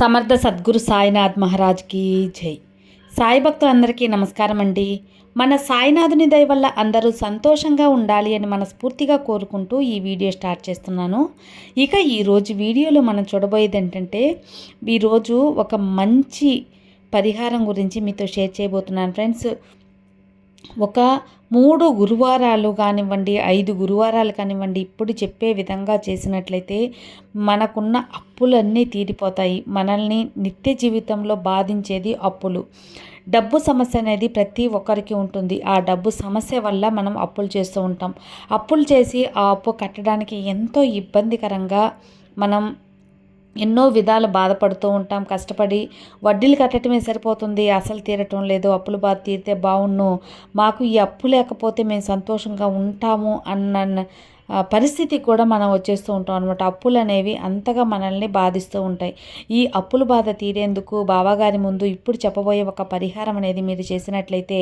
సమర్థ సద్గురు సాయినాథ్ మహారాజ్కి జై. సాయి భక్తులందరికీ నమస్కారం అండి. మన సాయినాథుని దయ వల్ల అందరూ సంతోషంగా ఉండాలి అని మనస్ఫూర్తిగా కోరుకుంటూ ఈ వీడియో స్టార్ట్ చేస్తున్నాను. ఇక ఈరోజు వీడియోలో మనం చూడబోయేది ఏంటంటే ఈరోజు ఒక మంచి పరిహారం గురించి మీతో షేర్ చేయబోతున్నాను. ఫ్రెండ్స్ ఒక మూడు గురువారాలు కానివ్వండి ఐదు గురువారాలు కానివ్వండి ఇప్పుడు చెప్పే విధంగా చేసినట్లయితే మనకున్న అప్పులన్నీ తీరిపోతాయి. మనల్ని నిత్య జీవితంలో బాధించేది అప్పులు. డబ్బు సమస్య అనేది ప్రతి ఒక్కరికి ఉంటుంది. ఆ డబ్బు సమస్య వల్ల మనం అప్పులు చేస్తూ ఉంటాం. అప్పులు చేసి ఆ అప్పు కట్టడానికి ఎంతో ఇబ్బందికరంగా మనం ఎన్నో విధాలు బాధపడుతూ ఉంటాం కష్టపడి వడ్డీలు కట్టడమే సరిపోతుంది అసలు తీరటం లేదు అప్పులు బాధ తీరితే బాగుండు మాకు ఈ అప్పు లేకపోతే మేము సంతోషంగా ఉంటాము అన్న పరిస్థితి పరిస్థితికి కూడా మనం వచ్చేస్తూ ఉంటాం అనమాట అప్పులు అనేవి అంతగా మనల్ని బాధిస్తూ ఉంటాయి. ఈ అప్పుల బాధ తీరేందుకు బాబాగారి ముందు ఇప్పుడు చెప్పబోయే ఒక పరిహారం అనేది మీరు చేసినట్లయితే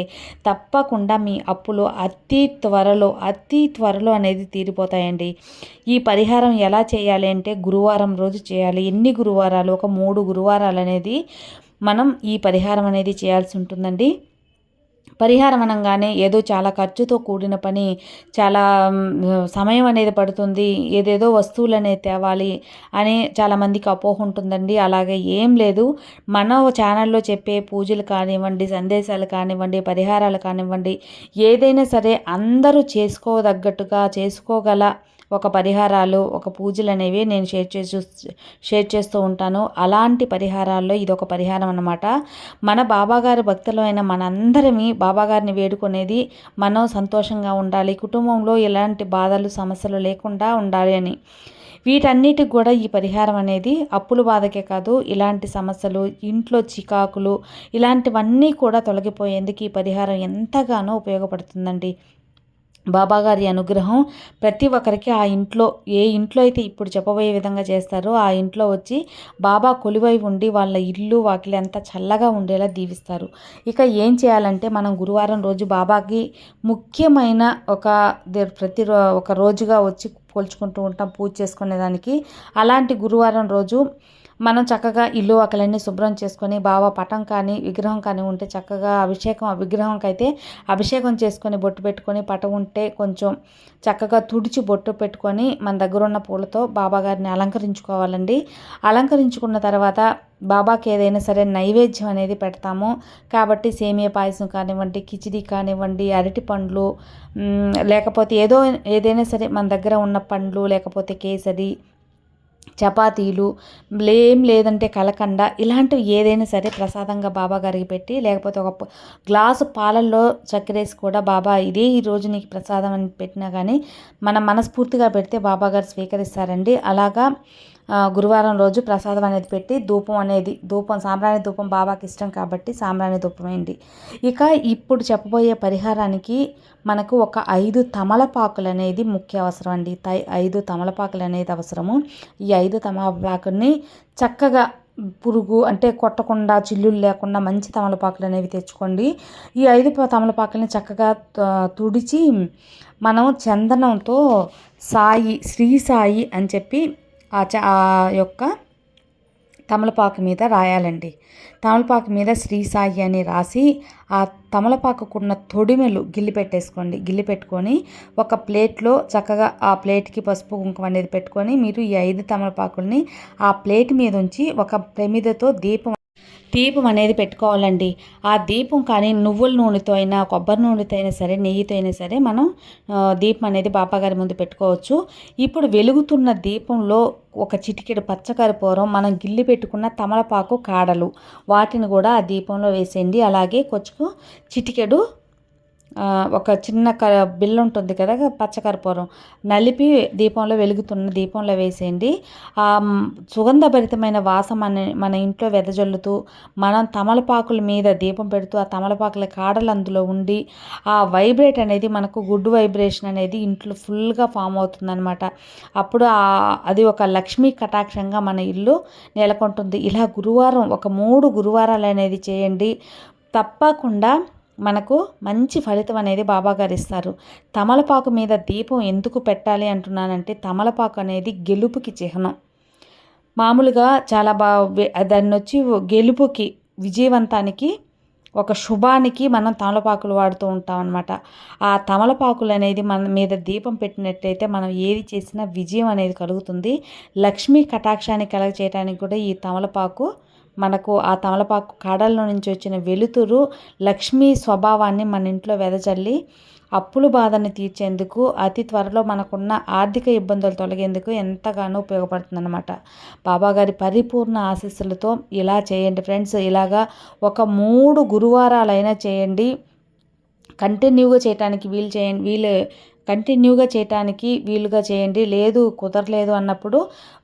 తప్పకుండా మీ అప్పులు అతి త్వరలో అతి త్వరలో అనేది తీరిపోతాయండి. ఈ పరిహారం ఎలా చేయాలి అంటే గురువారం రోజు చేయాలి. ఎన్ని గురువారాలు? ఒక మూడు గురువారాలు అనేది మనం ఈ పరిహారం అనేది చేయాల్సి ఉంటుందండి. పరిహారం అనగానే ఏదో చాలా ఖర్చుతో కూడిన పని చాలా సమయం అనేది పడుతుంది ఏదేదో వస్తువులు అనేది తేవాలి అని చాలామందికి అపోహ ఉంటుందండి. అలాగే ఏం లేదు. మన ఛానల్లో చెప్పే పూజలు కానివ్వండి సందేశాలు కానివ్వండి పరిహారాలు కానివ్వండి ఏదైనా సరే అందరూ చేసుకోదగ్గట్టుగా చేసుకోగల ఒక పరిహారాలు ఒక పూజలు అనేవి నేను షేర్ చేసి షేర్ చేస్తూ ఉంటాను. అలాంటి పరిహారాల్లో ఇది ఒక పరిహారం అనమాట మన బాబాగారి భక్తులు అయిన మనందరమీ బాబాగారిని వేడుకునేది మనం సంతోషంగా ఉండాలి కుటుంబంలో ఎలాంటి బాధలు సమస్యలు లేకుండా ఉండాలి అని. వీటన్నిటికి కూడా ఈ పరిహారం అనేది అప్పుల బాధకే కాదు ఇలాంటి సమస్యలు ఇంట్లో చికాకులు ఇలాంటివన్నీ కూడా తొలగిపోయేందుకు ఈ పరిహారం ఎంతగానో ఉపయోగపడుతుందండి. బాబాగారి అనుగ్రహం ప్రతి ఒక్కరికి ఆ ఇంట్లో ఏ ఇంట్లో అయితే ఇప్పుడు చెప్పబోయే విధంగా చేస్తారో ఆ ఇంట్లో వచ్చి బాబా కొలువై ఉండి వాళ్ళ ఇల్లు వాకిలి అంతా చల్లగా ఉండేలా దీవిస్తారు. ఇక ఏం చేయాలంటే మనం గురువారం రోజు బాబాకి ముఖ్యమైన ఒక దే- ప్రతి ఒక రోజుగా వచ్చి పోల్చుకుంటూ ఉంటాం పూజ చేసుకునేదానికి. అలాంటి గురువారం రోజు మనం చక్కగా ఇల్లు అక్కలన్నీ శుభ్రం చేసుకొని బాబా పటం కానీ విగ్రహం కానీ ఉంటే చక్కగా అభిషేకం విగ్రహంకైతే విగ్రహంకి అయితే అభిషేకం చేసుకొని బొట్టు పెట్టుకొని పటం ఉంటే కొంచెం చక్కగా తుడిచి బొట్టు పెట్టుకొని మన దగ్గర ఉన్న పూలతో బాబా గారిని అలంకరించుకోవాలండి. అలంకరించుకున్న తర్వాత బాబాకి ఏదైనా సరే నైవేద్యం అనేది పెడతాము. కాబట్టి సేమియా పాయసం కానివ్వండి కిచిడి కానివ్వండి అరటి పండ్లు లేకపోతే ఏదో ఏదైనా సరే మన దగ్గర ఉన్న పండ్లు లేకపోతే కేసరి చపాతీలు ఏం లేదంటే కలకండ ఇలాంటివి ఏదైనా సరే ప్రసాదంగా బాబా గారికి పెట్టి లేకపోతే ఒక గ్లాసు పాలల్లో చక్కెరేసి కూడా బాబా ఇదే ఈ రోజు నీకు ప్రసాదం అని పెట్టినా కానీ మనం మనస్ఫూర్తిగా పెడితే బాబా గారు స్వీకరిస్తారండి. అలాగా గురువారం రోజు ప్రసాదం అనేది పెట్టి ధూపం అనేది ధూపం సాంబ్రాణి ధూపం బాబాకి ఇష్టం కాబట్టి సాంబ్రాణి ధూపం ఏంటి ఇక ఇప్పుడు చెప్పబోయే పరిహారానికి మనకు ఒక ఐదు తమలపాకులు అనేది ముఖ్య అవసరం అండి. తై ఐదు తమలపాకులు అనేది అవసరము. ఈ ఐదు తమలపాకుల్ని చక్కగా పురుగు అంటే కొట్టకుండా చిల్లులు లేకుండా మంచి తమలపాకులు అనేవి తెచ్చుకోండి. ఈ ఐదు తమలపాకుల్ని చక్కగా తుడిచి మనం చందనంతో సాయి శ్రీ సాయి అని చెప్పి ఆ చ ఆ యొక్క తమలపాకు మీద రాయాలండి. తమలపాకు మీద శ్రీ సాయి అని రాసి ఆ తమలపాకుకున్న తొడిమెలు గిల్లి పెట్టేసుకోండి. గిల్లి పెట్టుకొని ఒక ప్లేట్లో చక్కగా ఆ ప్లేట్కి పసుపు కుంకుమ అనేది పెట్టుకొని మీరు ఈ ఐదు తమలపాకుల్ని ఆ ప్లేట్ మీద ఉంచి ఒక ప్రమిదతో దీపం దీపం అనేది పెట్టుకోవాలండి. ఆ దీపం కానీ నువ్వుల నూనెతో అయినా కొబ్బరి నూనెతో అయినా సరే నెయ్యితో అయినా సరే మనం దీపం అనేది బాబాగారి ముందు పెట్టుకోవచ్చు. ఇప్పుడు వెలుగుతున్న దీపంలో ఒక చిటికెడు పచ్చకర్పూరం మనం గిల్లి పెట్టుకున్న తమలపాకు కాడలు వాటిని కూడా ఆ దీపంలో వేసేయండి. అలాగే కొంచెం చిటికెడు ఒక చిన్న క బిల్లు ఉంటుంది కదా పచ్చకర్పూరం. నలిపి దీపంలో వెలుగుతున్న దీపంలో వేసేయండి. ఆ సుగంధభరితమైన వాసన మన మన ఇంట్లో వెదజల్లుతూ మనం తమలపాకుల మీద దీపం పెడుతూ ఆ తమలపాకుల కాడలు అందులో ఉండి ఆ వైబ్రేట్ అనేది మనకు గుడ్ వైబ్రేషన్ అనేది ఇంట్లో ఫుల్గా ఫామ్ అవుతుందన్నమాట. అప్పుడు ఆ అది ఒక లక్ష్మీ కటాక్షంగా మన ఇల్లు నెలకొంటుంది. ఇలా గురువారం ఒక మూడు గురువారాలు అనేది చేయండి. తప్పకుండా మనకు మంచి ఫలితం అనేది బాబాగారు ఇస్తారు. తమలపాకు మీద దీపం ఎందుకు పెట్టాలి అంటున్నానంటే తమలపాకు అనేది గెలుపుకి చిహ్నం. మామూలుగా చాలా బాగా దాన్ని వచ్చి గెలుపుకి విజయవంతానికి ఒక శుభానికి మనం తమలపాకులు వాడుతూ ఉంటాం అనమాట ఆ తమలపాకులు అనేది మన మీద దీపం పెట్టినట్టయితే మనం ఏది చేసినా విజయం అనేది కలుగుతుంది. లక్ష్మీ కటాక్షాన్ని కలగ చేయడానికి కూడా ఈ తమలపాకు మనకు ఆ తమలపాకు కాడల్లో నుంచి వచ్చిన వెలుతురు లక్ష్మీ స్వభావాన్ని మన ఇంట్లో వెదజల్లి అప్పులు బాధని తీర్చేందుకు అతి త్వరలో మనకున్న ఆర్థిక ఇబ్బందులు తొలగేందుకు ఎంతగానో ఉపయోగపడుతుందన్నమాట. బాబాగారి పరిపూర్ణ ఆశీస్సులతో ఇలా చేయండి ఫ్రెండ్స్. ఇలాగా ఒక మూడు గురువారాలైనా చేయండి. కంటిన్యూగా చేయటానికి వీలు చేయండి. వీలు కంటిన్యూగా చేయటానికి వీలుగా చేయండి. లేదు కుదరలేదు అన్నప్పుడు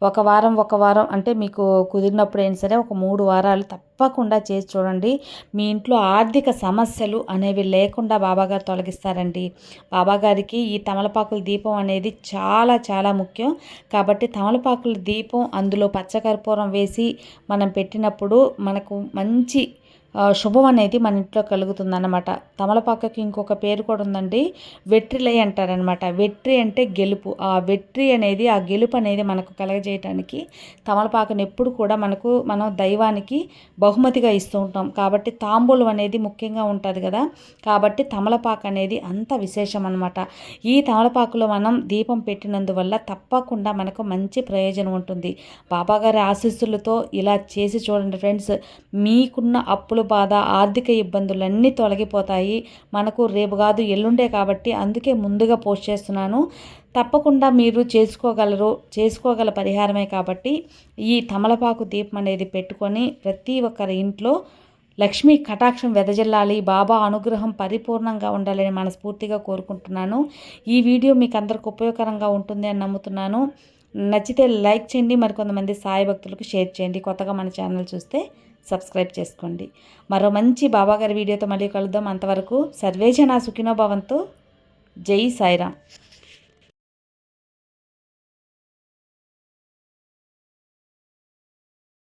ఒక వారం ఒక వారం అంటే మీకు కుదిరినప్పుడు అయినా సరే ఒక మూడు వారాలు తప్పకుండా చేసి చూడండి. మీ ఇంట్లో ఆర్థిక సమస్యలు అనేవి లేకుండా బాబాగారు తొలగిస్తారండి. బాబాగారికి ఈ తమలపాకుల దీపం అనేది చాలా చాలా ముఖ్యం. కాబట్టి తమలపాకుల దీపం అందులో పచ్చకర్పూరం వేసి మనం పెట్టినప్పుడు మనకు మంచి శుభం అనేది మన ఇంట్లో కలుగుతుందన్నమాట. తమలపాకకి ఇంకొక పేరు కూడా ఉందండి. వెట్రిలై అంటారనమాట వెట్రి అంటే గెలుపు. ఆ వెట్రి అనేది ఆ గెలుపు అనేది మనకు కలగజేయటానికి తమలపాకను ఎప్పుడు కూడా మనకు మనం దైవానికి బహుమతిగా ఇస్తూ ఉంటాం. కాబట్టి తాంబూలం అనేది ముఖ్యంగా ఉంటుంది కదా. కాబట్టి తమలపాకు అనేది అంత విశేషం అనమాట ఈ తమలపాకులో మనం దీపం పెట్టినందువల్ల తప్పకుండా మనకు మంచి ప్రయోజనం ఉంటుంది. బాబాగారి ఆశీస్సులతో ఇలా చేసి చూడండి ఫ్రెండ్స్. మీకున్న అప్పులు బాధ ఆర్థిక ఇబ్బందులన్నీ తొలగిపోతాయి. మనకు రేపు కాదు ఎల్లుండే కాబట్టి అందుకే ముందుగా పోస్ట్ చేస్తున్నాను. తప్పకుండా మీరు చేసుకోగలరు చేసుకోగల పరిహారమే కాబట్టి ఈ తమలపాకు దీపం అనేది పెట్టుకొని ప్రతి ఒక్కరి ఇంట్లో లక్ష్మీ కటాక్షం వెదజల్లాలి. బాబా అనుగ్రహం పరిపూర్ణంగా ఉండాలని మనస్ఫూర్తిగా కోరుకుంటున్నాను. ఈ వీడియో మీకు అందరికి ఉపయోగకరంగా ఉంటుంది అని నమ్ముతున్నాను. నచ్చితే లైక్ చేయండి మరికొంతమంది సాయి భక్తులకు షేర్ చేయండి. కొత్తగా మన ఛానల్ చూస్తే సబ్స్క్రైబ్ చేసుకోండి. మరో మంచి బాబాగారి వీడియోతో మళ్ళీ కలుద్దాం. అంతవరకు సర్వేజన సుఖినోభావంతో జై సాయిరామ్.